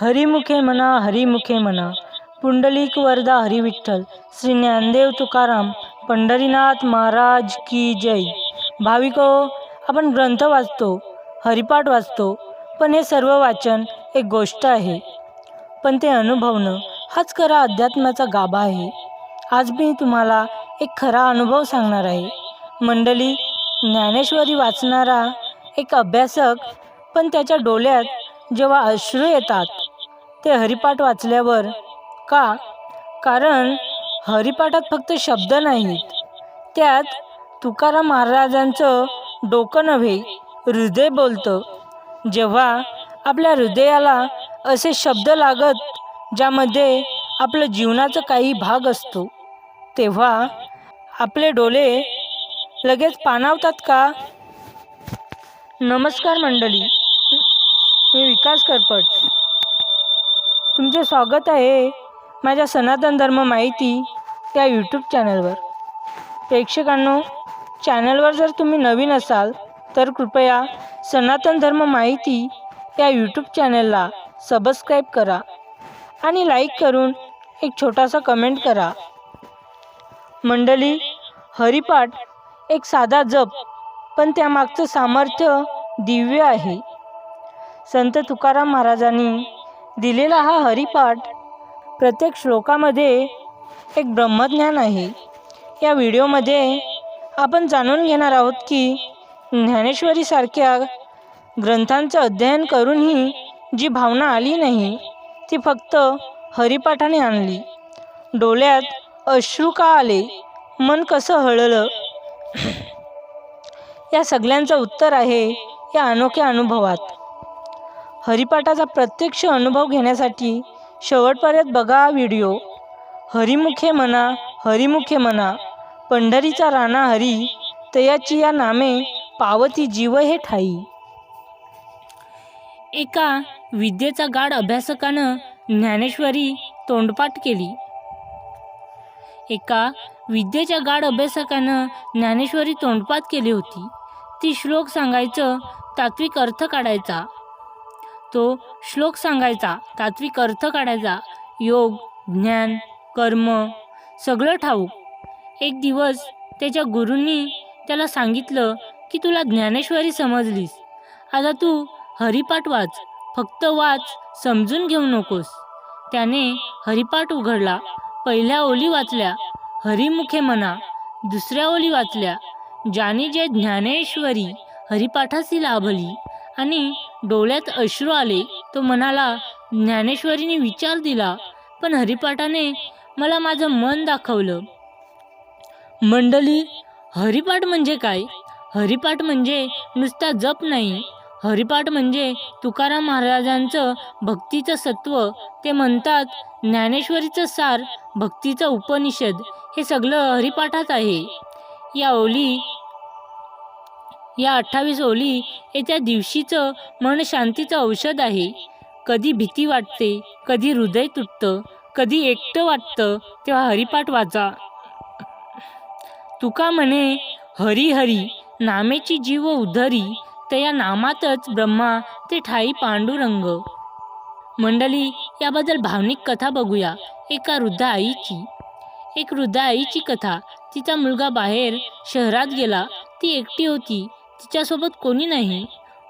हरिमुखे म्हणा हरिमुखे म्हणा पुंडलिक वरदा हरिविठ्ठल। श्री ज्ञानदेव तुकाराम पंढरीनाथ महाराज की जय। भाविको आपण ग्रंथ वाचतो हरिपाठ वाचतो पण हे सर्व वाचन एक गोष्ट आहे. पण ते अनुभवणं हाच खरा अध्यात्माचा गाभा आहे. आज मी तुम्हाला एक खरा अनुभव सांगणार आहे. मंडली ज्ञानेश्वरी वाचणारा एक अभ्यासक पण त्याच्या डोळ्यात जेव्हा अश्रू येतात ते हरिपाठ वाचल्यावर का? कारण हरिपाठात फक्त शब्द नाहीत. त्यात तुकाराम महाराजांचं डोकं नव्हे हृदय बोलतं. जेव्हा आपल्या हृदयाला असे शब्द लागत ज्यामध्ये आपलं जीवनाचा काही भाग असतो तेव्हा आपले डोळे लगेच पाणावतात का? नमस्कार मंडळी. विकास करपट. तुमचे स्वागत आहे माझ्या सनातन धर्म माहिती त्या यूट्यूब चॅनलवर प्रेक्षकांनो चॅनलवर जर तुम्ही नवीन असाल तर कृपया सनातन धर्म माहिती या यूट्यूब चॅनलला सबस्क्राईब करा आणि लाईक करून एक छोटासा कमेंट करा. मंडळी हरिपाठ एक साधा जप पण त्यामागचं सामर्थ्य दिव्य आहे. संत तुकाराम महाराजांनी दिलेला हा हरिपाठ प्रत्येक श्लोकामध्ये एक ब्रह्मज्ञान आहे. या व्हिडिओमध्ये आपण जाणून घेणार आहोत की ज्ञानेश्वरीसारख्या ग्रंथांचं अध्ययन करूनही जी भावना आली नाही ती फक्त हरिपाठाने आणली. डोळ्यात अश्रू का आले मन कसं हळलं? या सगळ्यांचं उत्तर आहे या अनोख्या अनुभवात. हरिपाठाचा प्रत्यक्ष अनुभव घेण्यासाठी शेवटपर्यंत बघा व्हिडिओ. हरिमुखे म्हणा हरिमुखे म्हणा पंढरीचा राणा हरी तयाची या नामे पावती जीव हे ठाई. एका विद्येचा गाढ अभ्यासकानं ज्ञानेश्वरी तोंडपाठ केली. एका विद्येच्या गाढ अभ्यासकानं ज्ञानेश्वरी तोंडपाठ केली होती. ती श्लोक सांगायचं तात्विक अर्थ काढायचा. तो श्लोक सांगायचा तात्विक अर्थ काढायचा योग ज्ञान कर्म सगळं ठाऊक. एक दिवस त्याच्या गुरूंनी त्याला सांगितलं की तुला ज्ञानेश्वरी समजलीस. आता तू हरिपाठ वाच फक्त वाच समजून घेऊ नकोस. त्याने हरिपाठ उघडला पहिल्या ओली वाचल्या हरिमुखे म्हणा दुसऱ्या ओली वाचल्या ज्याने जे ज्ञानेश्वरी हरिपाठासी लाभली आणि डोळ्यात अश्रू आले. तो म्हणाला ज्ञानेश्वरीने विचार दिला पण हरिपाठाने मला माझं मन दाखवलं. मंडली हरिपाठ म्हणजे काय? हरिपाठ म्हणजे नुसता जप नाही. हरिपाठ म्हणजे तुकाराम महाराजांचं भक्तीचं सत्व. ते म्हणतात ज्ञानेश्वरीचं सार भक्तीचं उपनिषद. हे सगळं हरिपाठात आहे. या ओली या अठ्ठावीस ओली येत्या दिवशीचं मन शांतीचं औषध आहे. कधी भीती वाटते कधी हृदय तुटतं कधी एकटं वाटतं तेव्हा हरिपाठ वाचा. तुका म्हणे हरी हरी नामेची जीव उधरी तर या नामातच ब्रह्मा ते ठाई पांडुरंग. मंडळी याबद्दल भावनिक कथा बघूया एका वृद्ध आईची एक वृद्ध आईची कथा. तिचा मुलगा बाहेर शहरात गेला. ती एकटी होती. तिच्यासोबत कोणी नाही.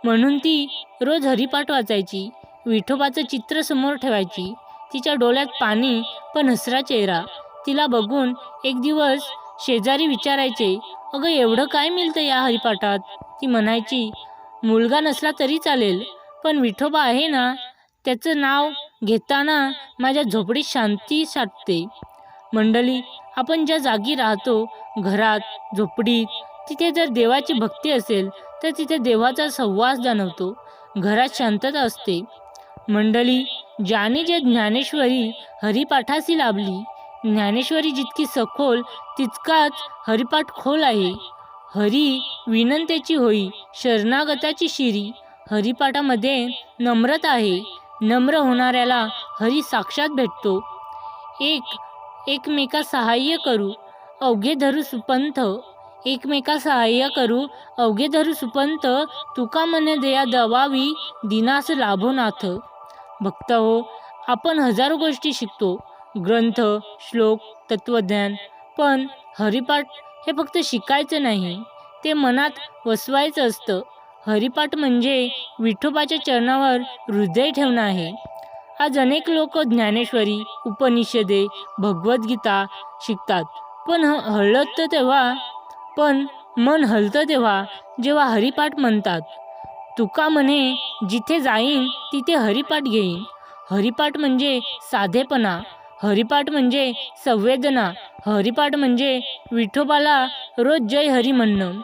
म्हणून ती रोज हरिपाठ वाचायची विठोबाचं चित्र समोर ठेवायची तिच्या डोळ्यात पाणी पण हसरा चेहरा. तिला बघून एक दिवस शेजारी विचारायचे अगं एवढं काय मिळतं या हरिपाठात? ती म्हणायची मुलगा नसला तरी चालेल पण विठोबा आहे ना त्याचं नाव घेताना माझ्या झोपडीत शांती साठते मंडळी आपण ज्या जागी राहतो घरात झोपडीत तिथे जर देवाची भक्ती असेल तर तिथे देवाचा संवास जाणवतो. घरात शांतता असते. मंडळी ज्याने जे ज्ञानेश्वरी हरिपाठाशी लाभली ज्ञानेश्वरी जितकी सखोल तितकाच हरिपाठ खोल आहे. हरी विनंतेची होई शरणागताची शिरी हरिपाठामध्ये नम्रता आहे. नम्र होणाऱ्याला हरी साक्षात भेटतो. एक एकमेका सहाय्य करू. अवघे धरू सुपंथ. एकमेका सहाय्य करू. अवघे धरू सुपंत तुका मन दया दवावी दिनास लाभो नाथ. भक्त हो आपण हजारो गोष्टी शिकतो. ग्रंथ श्लोक तत्त्वज्ञान पण हरिपाठ हे फक्त शिकायचं नाही. ते मनात वसवायचं असतं. हरिपाठ म्हणजे विठोबाच्या चरणावर हृदय ठेवणं आहे. आज अनेक लोक ज्ञानेश्वरी उपनिषदे भगवद्गीता शिकतात. पण ह तर तेव्हा पण मन हलतं तेव्हा जेव्हा हरिपाठ म्हणतात तुका म्हणे जिथे जाईन तिथे हरिपाठ घेईन. हरिपाठ म्हणजे साधेपणा हरिपाठ म्हणजे संवेदना हरिपाठ म्हणजे विठोबाला रोज जय हरी म्हणणं.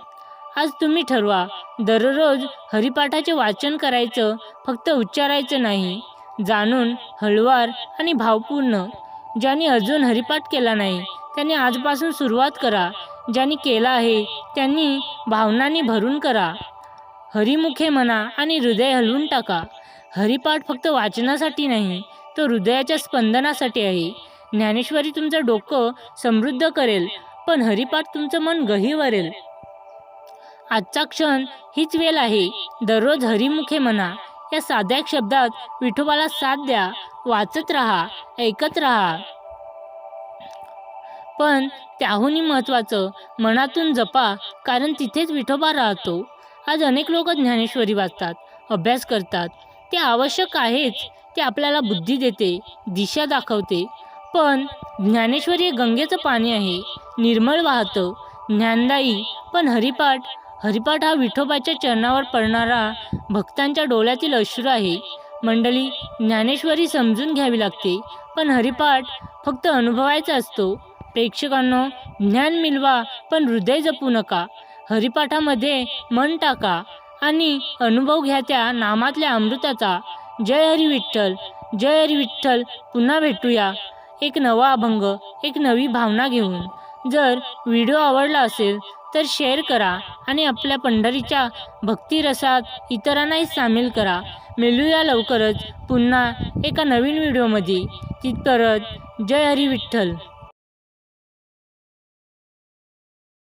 आज तुम्ही ठरवा दररोज हरिपाठाचे वाचन करायचं फक्त उच्चारायचं नाही जाणून हळवार आणि भावपूर्ण. ज्यांनी अजून हरिपाठ केला नाही त्यांनी आजपासून सुरुवात करा. ज्यांनी केला आहे त्यांनी भावनांनी भरून करा. हरिमुखे म्हणा आणि हृदय हलवून टाका. हरिपाठ फक्त वाचनासाठी नाही तो हृदयाच्या स्पंदनासाठी आहे. ज्ञानेश्वरी तुमचं डोकं समृद्ध करेल पण हरिपाठ तुमचं मन गहिवरेल. आजचा क्षण हीच वेळ आहे. दररोज हरिमुखे म्हणा या साध्या शब्दात विठोबाला साथ द्या. वाचत राहा ऐकत राहा. पण त्याहूनही महत्त्वाचं मनातून जपा कारण तिथेच विठोबा राहतो. आज अनेक लोक ज्ञानेश्वरी वाचतात अभ्यास करतात. ते आवश्यक आहेच ते आपल्याला बुद्धी देते दिशा दाखवते. पण ज्ञानेश्वरी हे गंगेचं पाणी आहे निर्मळ वाहतं ज्ञानदायी. पण हरिपाठ हरिपाठ हा विठोबाच्या चरणावर पडणारा भक्तांच्या डोळ्यातील अश्रू आहे. मंडळी ज्ञानेश्वरी समजून घ्यावी लागते पण हरिपाठ फक्त अनुभवायचा असतो. प्रेक्षकांनो ज्ञान मिळवा पण हृदय जपू नका. हरिपाठामध्ये मन टाका आणि अनुभव घ्या त्या नामातल्या अमृताचा. जय हरी विठ्ठल जय हरी विठ्ठल पुन्हा भेटूया. एक नवा अभंग एक नवी भावना घेऊन. जर व्हिडिओ आवडला असेल तर शेअर करा आणि आपल्या पंढरीच्या भक्तिरसात इतरांनाही सामील करा. मिळूया लवकरच पुन्हा एका नवीन व्हिडिओमध्ये. तिथपर्यंत जय हरी विठ्ठल.